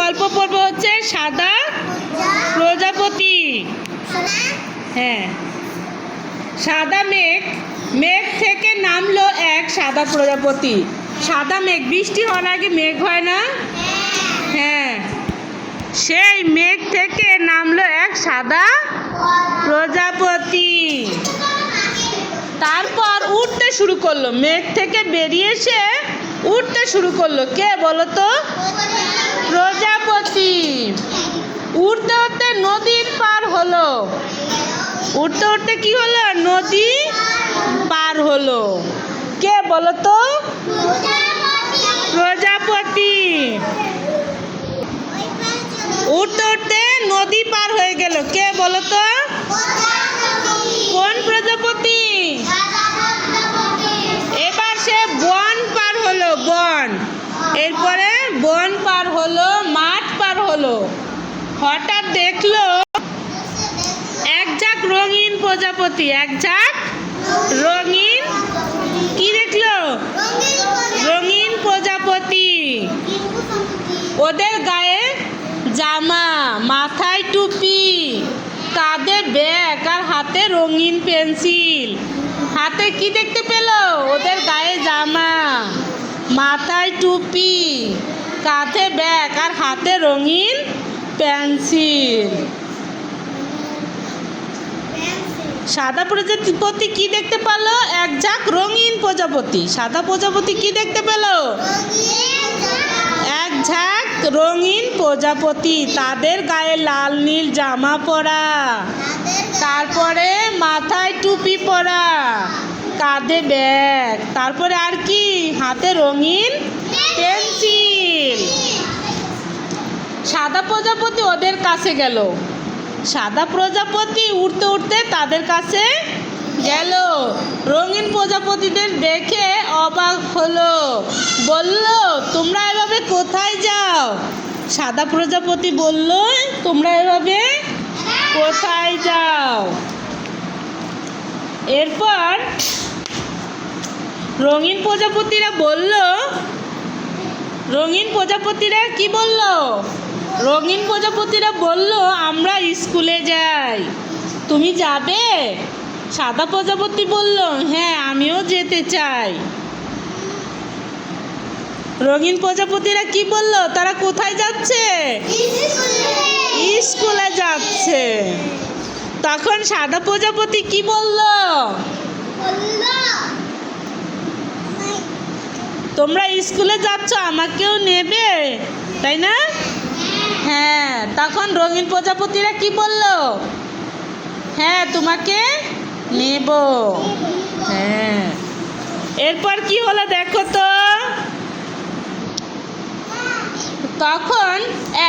গল্প পড়ব হচ্ছে সাদা প্রজাপতি। হ্যাঁ। সাদা মেঘ মেঘ থেকে নামলো এক সাদা প্রজাপতি। সাদা মেঘ বৃষ্টি হওয়ার আগে মেঘ হয় না? হ্যাঁ। সেই মেঘ থেকে নামলো এক সাদা প্রজাপতি। তারপর উঠতে শুরু করল। মেঘ থেকে বেরিয়ে এসে উঠতে শুরু করল। কে বলো তো? প্রজাপতি। উঠতে উঠতে নদীর পার হলো। উঠতে উঠতে কি হলো? নদী পার হলো। কে বলো তো? প্রজাপতি। উঠতে উঠতে নদী পার হয়ে গেল। কে বলো তো? কোন বন। এরপরে বন পার হলো, মাঠ পার হলো। হঠাৎ দেখল এক ঝাঁক রঙিন প্রজাপতি, এক ঝাঁক রঙিন কি দেখল? রঙিন প্রজাপতি। ওদের গায়ে জামা, মাথায় টুপি, কাঁধে ব্যাগ আর হাতে রঙিন পেন্সিল। হাতে কি দেখতে পেল? ওদের গায়ে জামা। মাথায় টুপি, কাঁধে ব্যাগ আর হাতে রঙিন পেন্সিল। সাদা প্রজাপতি কি দেখতে পেল? এক ঝাঁক রঙিন প্রজাপতি। সাদা প্রজাপতি কি দেখতে পেল? এক ঝাঁক রঙিন প্রজাপতি। তাদের গায়ে লাল, নীল জামা পরা। তারপরে মাথায় টুপি পরা। কাঁধে ব্যাগ। তারপরে আর কি? হাতে রঙিন পেন্সিল। সাদা প্রজাপতি ওদের কাছে গেল। সাদা প্রজাপতি উঠতে উঠতে তাদের কাছে গেল। রঙিন প্রজাপতিদের দেখে অবাক হলো। বলল, তোমরা এভাবে কোথায় যাও? সাদা প্রজাপতি বলল, তোমরা এভাবে কোথায় যাও? এরপর রঙিন প্রজাপতিরা বলল রঙিন প্রজাপতিরা কি বলল? রঙিন প্রজাপতিরা বলল আমরা স্কুলে যাই। তুমি যাবে? সাদা প্রজাপতি বলল হ্যাঁ আমিও যেতে চাই। রঙিন প্রজাপতিরা কি বলল তারা কোথায় যাচ্ছে? স্কুলে। যাচ্ছে। তখন সাদা প্রজাপতি কি বলল তোমরা স্কুলে যাচ্ছ আমাকেও নেবে তাই না? হ্যাঁ তখন রঙিন প্রজাপতিরা কি বলল? হ্যাঁ তোমাকে নেব। হ্যাঁ। এরপর কি হলো দেখো তো? তখন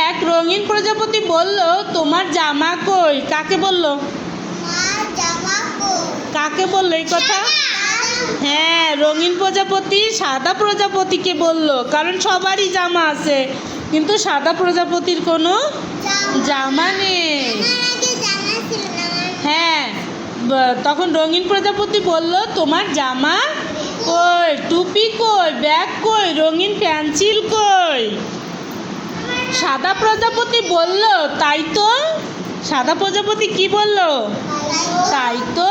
এক রঙিন প্রজাপতি বলল, তোমার জামা কই? কাকে বলল? কাকে বলল এই কথা? হ্যাঁ রঙিন প্রজাপতি সাদা প্রজাপতিকে বলল, কারণ সবারই জামা আছে, কিন্তু সাদা প্রজাপতির কোনো জামা নেই। হ্যাঁ তখন রঙিন প্রজাপতি বলল, তোমার জামা কই? টুপি কই? ব্যাগ কই? রঙিন পেন্সিল কই? সাদা প্রজাপতি বলল, তাই তো? সাদা প্রজাপতি কি বলল? তাই তো,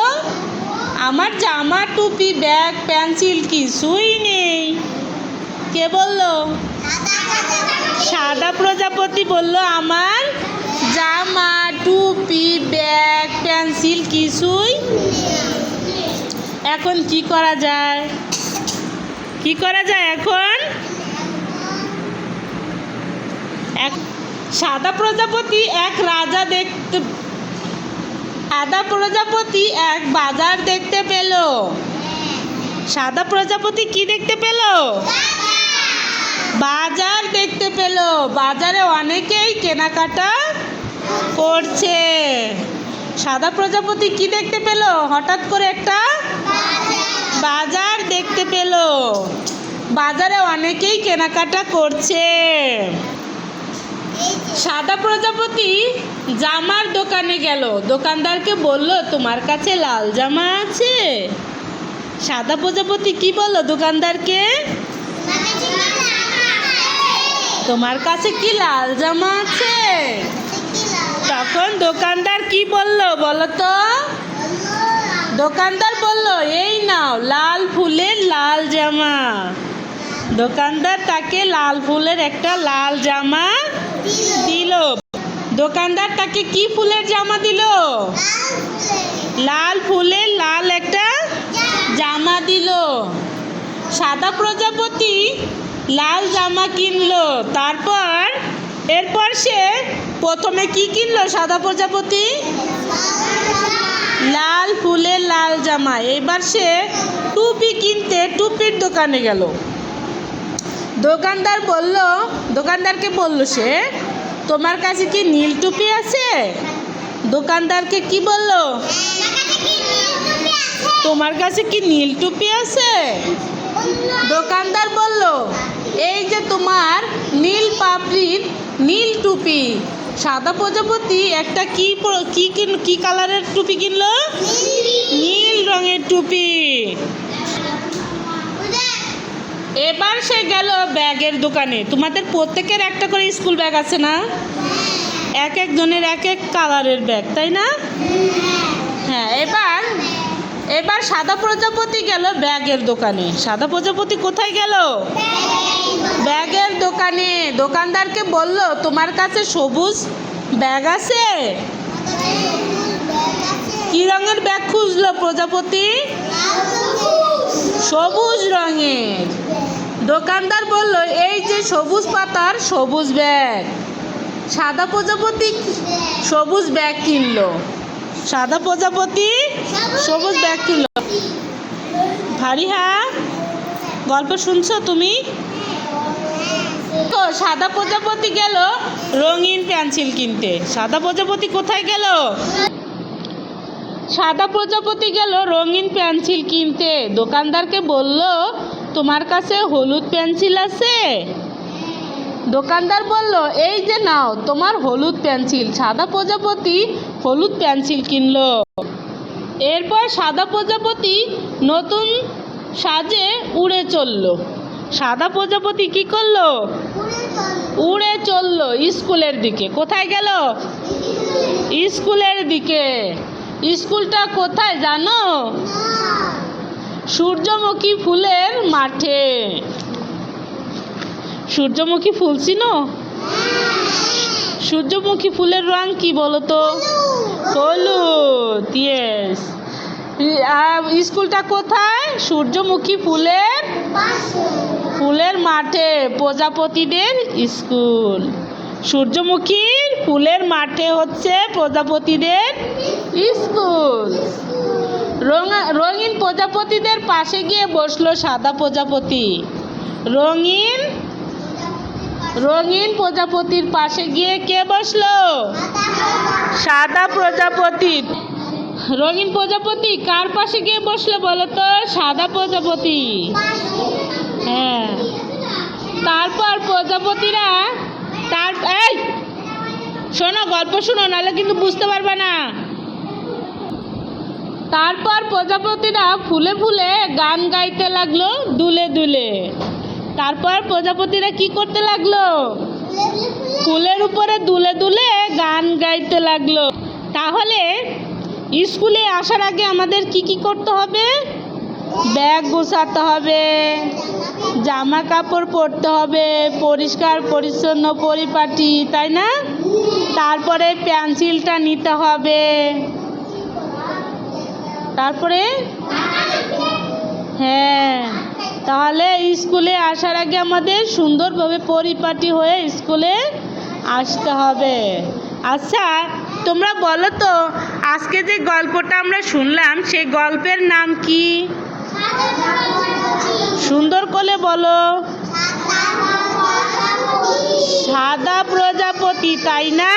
আমার জামা, টুপি, ব্যাগ, পেন্সিল কিছুই নেই। কে বলল? সাদা প্রজাপতি বলল, আমার জামা, টুপি, ব্যাগ, পেন্সিল কিছুই এখন কি করা যায়? কি করা যায় এখন? এক সাদা প্রজাপতি, এক রাজা দেখতে সাদা প্রজাপতি, এক বাজার দেখতে পেল। সাদা প্রজাপতি কি দেখতে পেল? বাজার দেখতে পেল। বাজারে অনেকেই কেনাকাটা করছে। সাদা প্রজাপতি কি দেখতে পেল? হঠাৎ করে একটা বাজার দেখতে পেল। বাজারে অনেকেই কেনাকাটা করছে। সাদা প্রজাপতি জামার দোকানে গেল। দোকানদারকে বলল, তোমার কাছে লাল জামা আছে? সাদা প্রজাপতি কি বলল দোকানদারকে? তোমার কাছে কি লাল জামা আছে? তখন দোকানদার কি বলল বলো তো দোকানদার বলল, এই নাও, লাল ফুলের লাল জামা। দোকানদার তাকে লাল ফুলের একটা লাল জামা দিল। দোকানদার তাকে কি ফুলের জামা দিল? লাল ফুলের লাল একটা জামা দিল। সাদা প্রজাপতি লাল জামা কিনলো। তারপর, এরপর সে প্রথমে কি কিনলো সাদা প্রজাপতি? লাল ফুলের লাল জামা। এবার সে টুপি কিনতে টুপির দোকানে গেল। দোকানদার বলল দোকানদারকে বলল সে তোমার কাছে কি নীল টুপি আছে? দোকানদারকে কি বলল তোমার কাছে কি নীল টুপি আছে? দোকানদার বলল এই যে তোমার নীল পাপড়ির নীল টুপি সাদা প্রজাপতি একটা কি প- কি কিন কি কালারের টুপি কিনলো? নীল রঙের। টুপি। এবার সে গেল ব্যাগের দোকানে। তোমাদের প্রত্যেকের একটা করে স্কুল ব্যাগ আছে না? এক একজনের এক এক কালারের ব্যাগ, তাই না? হ্যাঁ এবার এবার সাদা প্রজাপতি গেল ব্যাগের দোকানে। সাদা প্রজাপতি কোথায় গেল? ব্যাগের দোকানে। দোকানদারকে বলল, তোমার কাছে সবুজ ব্যাগ আছে? কি রঙের ব্যাগ খুঁজলো প্রজাপতি? সবুজ রঙের। দোকানদার বলল, এই যে সবুজ পাতার সবুজ ব্যাগ। সাদা প্রজাপতি সবুজ ব্যাগ কিনলো। সাদা প্রজাপতি সবুজ ব্যাগ কিনলো। ভারিহা গল্প শুনছো তুমি? তো সাদা প্রজাপতি গেল রঙিন পেন্সিল কিনতে। সাদা প্রজাপতি কোথায় গেল? সাদা প্রজাপতি গেল রঙিন পেন্সিল কিনতে। দোকানদারকে বলল তোমার কাছে হলুদ পেন্সিল আছে? দোকানদার বলল, এই যে নাও, তোমার হলুদ পেন্সিল। সাদা প্রজাপতি হলুদ পেন্সিল কিনলো। এরপর সাদা প্রজাপতি নতুন সাজে উড়ে চলল। সাদা প্রজাপতি কি করল? উড়ে চলল স্কুলের দিকে। কোথায় গেল? স্কুলের দিকে। স্কুলটা কোথায় জানো? সূর্যমুখী ফুলের মাঠে। সূর্যমুখী ফুল চিনো? সূর্যমুখী ফুলের রং কি বলো তো হলুদ ইয়েস স্কুলটা কোথায়? সূর্যমুখী ফুলের ফুলের মাঠে, প্রজাপতিদের স্কুল। সূর্যমুখীর ফুলের মাঠে হচ্ছে প্রজাপতিদের স্কুল। রঙিন প্রজাপতিদের পাশে গিয়ে বসল সাদা প্রজাপতি। রঙিন রঙিন প্রজাপতির পাশে গিয়ে কে বসল? সাদা প্রজাপতি। রঙিন প্রজাপতি কার পাশে গিয়ে বসল বলো তো? সাদা প্রজাপতি। হ্যাঁ। তারপর প্রজাপতিরা তার, এই! শোনো, গল্প শোনো, নাহলে কিন্তু বুঝতে পারবে না। তারপর প্রজাপতিরা ফুলে ফুলে গান গাইতে লাগল, দুলে দুলে। তারপর প্রজাপতিরা কি করতে লাগল? ফুলের উপরে দুলে দুলে গান গাইতে লাগল। তাহলে স্কুলে আসার আগে আমাদের কি কি করতে হবে? ব্যাগ গোছাতে হবে, জামা কাপড় পরতে হবে, পরিষ্কার, পরিচ্ছন্ন, পরিপাটি, তাই না? তারপরে পেন্সিলটা নিতে হবে। তারপরে? হ্যাঁ তাহলে স্কুলে আসার আগে আমাদের সুন্দরভাবে পরিপাটি হয়ে স্কুলে আসতে হবে। আচ্ছা তোমরা বলো তো, আজকে যে গল্পটা আমরা শুনলাম, সেই গল্পের নাম কি? সুন্দর করে বলো। সাদা প্রজাপতি, তাই না?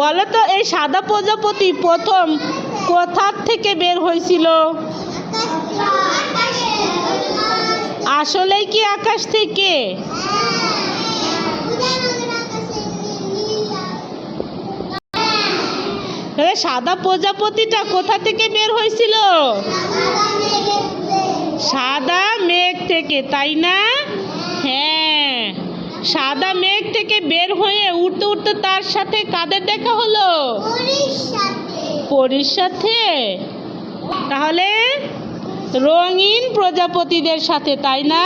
বলো তো এই সাদা প্রজাপতি প্রথম কোথার থেকে বের হয়েছিল? আসলেই কি আকাশ থেকে? সাদা প্রজাপতিটা কোথা থেকে বের হয়েছিল? সাদা মেঘ থেকে, তাই না? হ্যাঁ সাদা মেঘ থেকে বের হয়ে উঠতে উঠতে তার সাথে কাদের দেখা হলো? পরীর সাথে। তাহলে রঙিন প্রজাপতিদের সাথে, তাই না?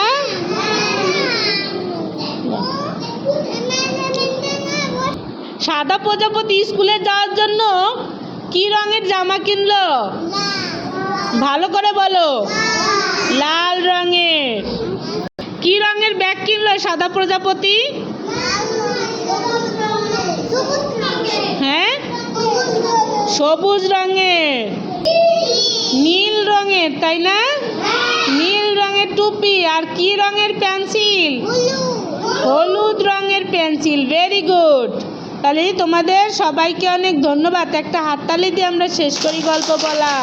সাদা প্রজাপতি স্কুলে যাওয়ার জন্য কি রঙের জামা কিনলো? ভালো করে বলো। লাল রঙের। কি রঙের ব্যাগ কিনলো সাদা প্রজাপতি হ্যাঁ সবুজ রঙের। নীল রঙের, তাই না? নীল রঙের টুপি আর কি রঙের পেন্সিল? হলুদ রঙের পেন্সিল ভেরি গুড তাহলে তোমাদের সবাইকে অনেক ধন্যবাদ। একটা হাততালি দিয়ে আমরা শেষ করি গল্প বলা।